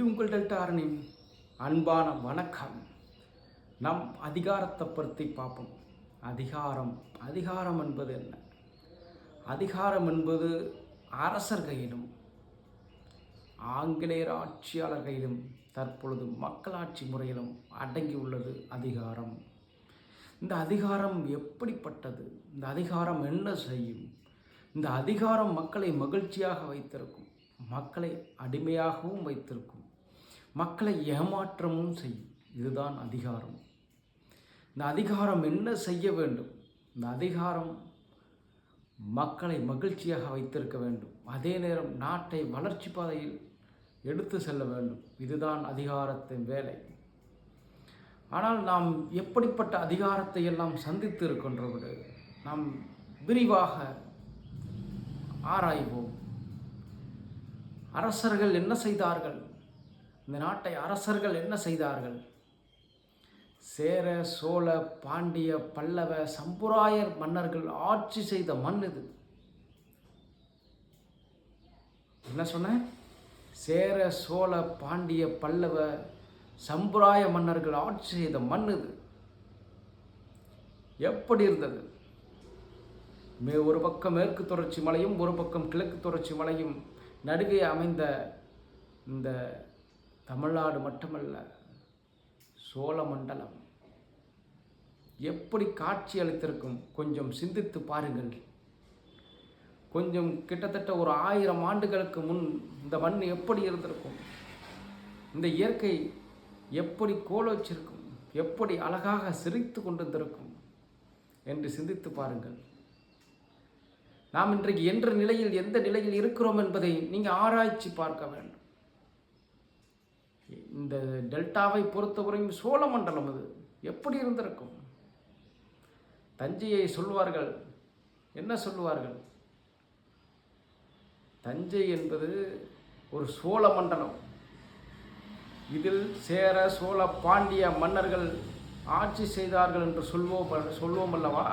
இது உங்கள் டெல்டாரனின் அன்பான வணக்கம். நம் அதிகாரத்தை பற்றி பார்ப்போம். அதிகாரம் அதிகாரம் என்பது என்ன? அதிகாரம் என்பது அரசர் கையிலும் ஆங்கிலேயர் ஆட்சியாளர் கையிலும் தற்பொழுது மக்களாட்சி முறையிலும் அடங்கியுள்ளது அதிகாரம். இந்த அதிகாரம் எப்படிப்பட்டது? இந்த அதிகாரம் என்ன செய்யும்? இந்த அதிகாரம் மக்களை மகிழ்ச்சியாக வைத்திருக்கும் மக்களை அடிமையாகவும் வைத்திருக்கும் மக்களை ஏமாற்றமும் செய்யும். இதுதான் அதிகாரம். இந்த அதிகாரம் என்ன செய்ய வேண்டும்? இந்த அதிகாரம் மக்களை மகிழ்ச்சியாக வைத்திருக்க வேண்டும். அதே நேரம் நாட்டை வளர்ச்சி பாதையில் எடுத்து செல்ல வேண்டும். இதுதான் அதிகாரத்தின் வேலை. ஆனால் நாம் எப்படிப்பட்ட அதிகாரத்தை எல்லாம் சந்தித்து இருக்கின்றோடு நாம் விரிவாக ஆராய்வோம். அரசர்கள் என்ன செய்தார்கள்? இந்த நாட்டை அரசர்கள் என்ன செய்தார்கள்? சேர சோழ பாண்டிய பல்லவ சம்புராயர் மன்னர்கள் ஆட்சி செய்த மண் இது. என்ன சொன்னேன் சேர சோழ பாண்டிய பல்லவ சம்புராய மன்னர்கள் ஆட்சி செய்த மண் இது. எப்படி இருந்தது? மே ஒரு பக்கம் மேற்கு தொடர்ச்சி மலையும் ஒரு பக்கம் கிழக்கு தொடர்ச்சி மலையும் நடுவே அமைந்த இந்த தமிழ்நாடு மட்டுமல்ல சோழ மண்டலம் எப்படி காட்சி அளித்திருக்கும் கொஞ்சம் சிந்தித்து பாருங்கள். கொஞ்சம் கிட்டத்தட்ட ஒரு ஆயிரம் ஆண்டுகளுக்கு முன் இந்த மண் எப்படி இருந்திருக்கும்? இந்த இயற்கை எப்படி கோலோச்சிருக்கும் எப்படி அழகாக சிரித்து கொண்டிருந்திருக்கும்? என்று சிந்தித்து பாருங்கள். நாம் இன்றைக்கு என்ற நிலையில் எந்த நிலையில் இருக்கிறோம் என்பதை நீங்கள் ஆராய்ச்சி பார்க்க வேண்டும். இந்த டெல்டாவை பொறுத்தவரையும் சோழ மண்டலம் அது. எப்படி இருந்திருக்கும்? தஞ்சையை சொல்வார்கள் என்ன சொல்லுவார்கள்? தஞ்சை என்பது ஒரு சோழ மண்டலம். இதில் சேர சோழ பாண்டிய மன்னர்கள் ஆட்சி செய்தார்கள் என்று சொல்வோம் சொல்வோம் அல்லவா?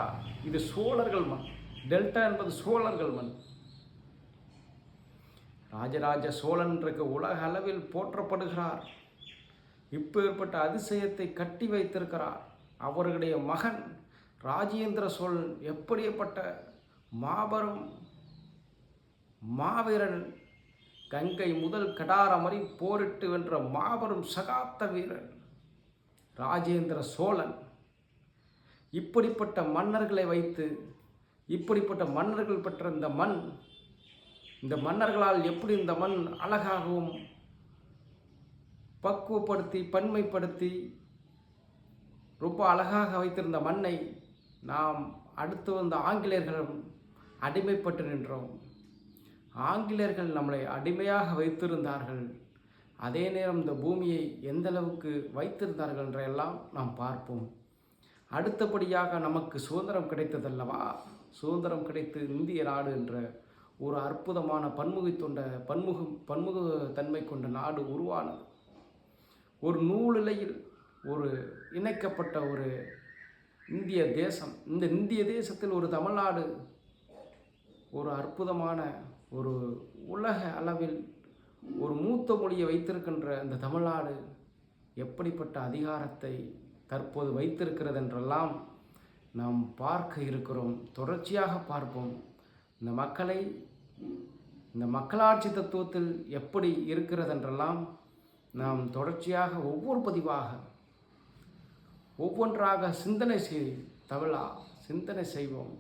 இது சோழர்கள் மண். டெல்டா என்பது சோழர்கள் மண். ராஜராஜ சோழன் இன்றைக்கு உலக அளவில் போற்றப்படுகிறார். இப்பேற்பட்ட அதிசயத்தை கட்டி வைத்திருக்கிறார். அவர்களுடைய மகன் ராஜேந்திர சோழன் எப்படிப்பட்ட மாபெரும் மாவீரன் கங்கை முதல் கடாரமறி போரிட்டு வென்ற மாபெரும் சகாப்த வீரன் ராஜேந்திர சோழன். இப்படிப்பட்ட மன்னர்களை வைத்து இப்படிப்பட்ட மன்னர்கள் பெற்ற இந்த மண் இந்த மன்னர்களால் எப்படி இந்த மண் அழகாகவும் பக்குவப்படுத்தி பன்மைப்படுத்தி ரொம்ப அழகாக வைத்திருந்த மண்ணை நாம் அடுத்து வந்த ஆங்கிலேயர்களும் அடிமைப்பட்டு நின்றோம். ஆங்கிலேயர்கள் நம்மளை அடிமையாக வைத்திருந்தார்கள். அதே நேரம் இந்த பூமியை எந்த அளவுக்கு வைத்திருந்தார்கள் என்றெல்லாம் நாம் பார்ப்போம். அடுத்தபடியாக நமக்கு சுதந்திரம் கிடைத்ததல்லவா? சுதந்திரம் கிடைத்து இந்திய நாடு என்ற ஒரு அற்புதமான பன்முகை தொண்ட பன்முக பன்முக தன்மை கொண்ட நாடு உருவானது. ஒரு நூலிலையில் ஒரு இணைக்கப்பட்ட ஒரு இந்திய தேசம். இந்த இந்திய தேசத்தில் ஒரு தமிழ்நாடு ஒரு அற்புதமான ஒரு உலக அளவில் ஒரு மூத்த மொழியை வைத்திருக்கின்ற இந்த தமிழ்நாடு எப்படிப்பட்ட அதிகாரத்தை தற்போது வைத்திருக்கிறது என்றெல்லாம் நாம் பார்க்க இருக்கிறோம். தொடர்ச்சியாக பார்ப்போம். இந்த மக்களை இந்த மக்களாட்சி தத்துவத்தில் எப்படி இருக்கிறது என்றெல்லாம் நாம் தொடர்ச்சியாக ஒவ்வொரு பதிவாக ஒவ்வொன்றாக சிந்தனை செய் தமிழா சிந்தனை செய்வோம்.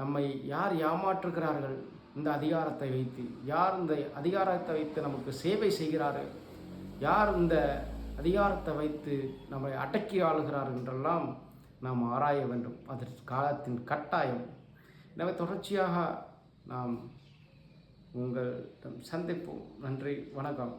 நம்மை யார் ஏமாற்றுகிறார்கள்? இந்த அதிகாரத்தை வைத்து யார் இந்த அதிகாரத்தை வைத்து நமக்கு சேவை செய்கிறார்கள்? யார் இந்த அதிகாரத்தை வைத்து நம்மை அடக்கி ஆளுகிறார்கள் என்றெல்லாம் நாம் ஆராய வேண்டும். அதற்கு காலத்தின் கட்டாயம். எனவே தொடர்ச்சியாக நாம் உங்களிடம் சந்திப்போம். நன்றி வணக்கம்.